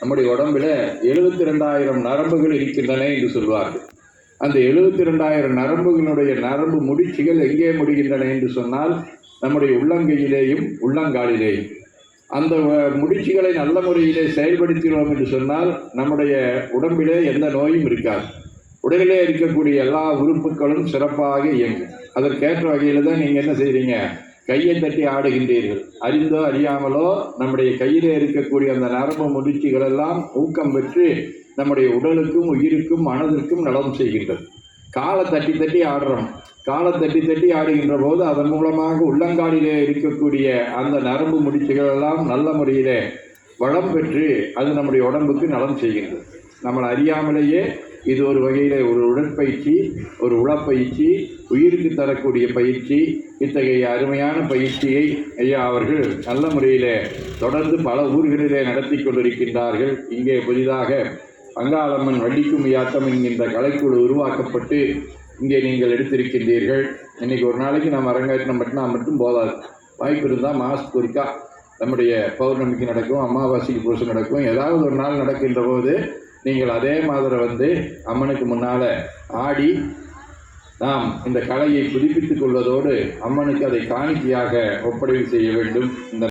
நம்முடைய உடம்புல எழுபத்தி ரெண்டாயிரம் நரம்புகள் இருக்கின்றன என்று சொல்வார்கள். அந்த எழுபத்தி ரெண்டாயிரம் நரம்புகளுடைய நரம்பு முடிச்சுகள் எங்கே முடிகின்றன என்று சொன்னால் நம்முடைய உள்ளங்கையிலேயும் உள்ளங்காலிலேயும். அந்த முடிச்சுகளை நல்ல முறையிலே செயல்படுத்தினோம் என்று சொன்னால் நம்முடைய உடம்பிலே எந்த நோயும் இருக்காது. உடலிலே இருக்கக்கூடிய எல்லா உறுப்புகளும் சிறப்பாக இயங்கும். அதற்கேற்ற வகையில் தான் நீங்கள் என்ன செய்கிறீங்க கையை தட்டி ஆடுகின்றீர்கள். அறிந்தோ அறியாமலோ நம்முடைய கையிலே இருக்கக்கூடிய அந்த நரம்பு முடிச்சுகள் எல்லாம் ஊக்கம் பெற்று நம்முடைய உடலுக்கும் உயிருக்கும் மனதிற்கும் நலம் செய்கின்றது. காலை தட்டி தட்டி ஆடுறோம். காலை தட்டி தட்டி ஆடுகின்ற போது அதன் மூலமாக உள்ளங்காலிலே இருக்கக்கூடிய அந்த நரம்பு முடிச்சுகள் எல்லாம் நல்ல முறையில் வளம் பெற்று அது நம்முடைய உடம்புக்கு நலம் செய்கின்றது. நம்மளை அறியாமலேயே இது ஒரு வகையில் ஒரு உடற்பயிற்சி ஒரு உளப்பயிற்சி உயிருக்கு தரக்கூடிய பயிற்சி இத்தகைய அருமையான பயிற்சியை ஐயா அவர்கள் நல்ல முறையில் தொடர்ந்து பல ஊர்களிலே நடத்தி கொண்டிருக்கின்றார்கள். இங்கே புதிதாக அங்காளம்மன் யாத்தம் என்கின்ற கலைக்குழு உருவாக்கப்பட்டு இங்கே நீங்கள் எடுத்திருக்கின்றீர்கள். இன்னைக்கு ஒரு நாளைக்கு நம்ம அரங்கேற்றம் பட்டினா மட்டும் போதாது. வாய்ப்பு இருந்தால் மாதத்துக்கு ஒருக்கா நம்முடைய பௌர்ணமிக்கு நடக்கும் அமாவாசைக்கு பூசை நடக்கும். ஏதாவது ஒரு நாள் நடக்கின்ற போது நீங்கள் அதே மாதிரி வந்து அம்மனுக்கு முன்னால் ஆடி நாம் இந்த கலையை புதுப்பித்துக் கொள்வதோடு அம்மனுக்கு அதை காணிக்கையாக ஒப்படைவு செய்ய வேண்டும். இந்த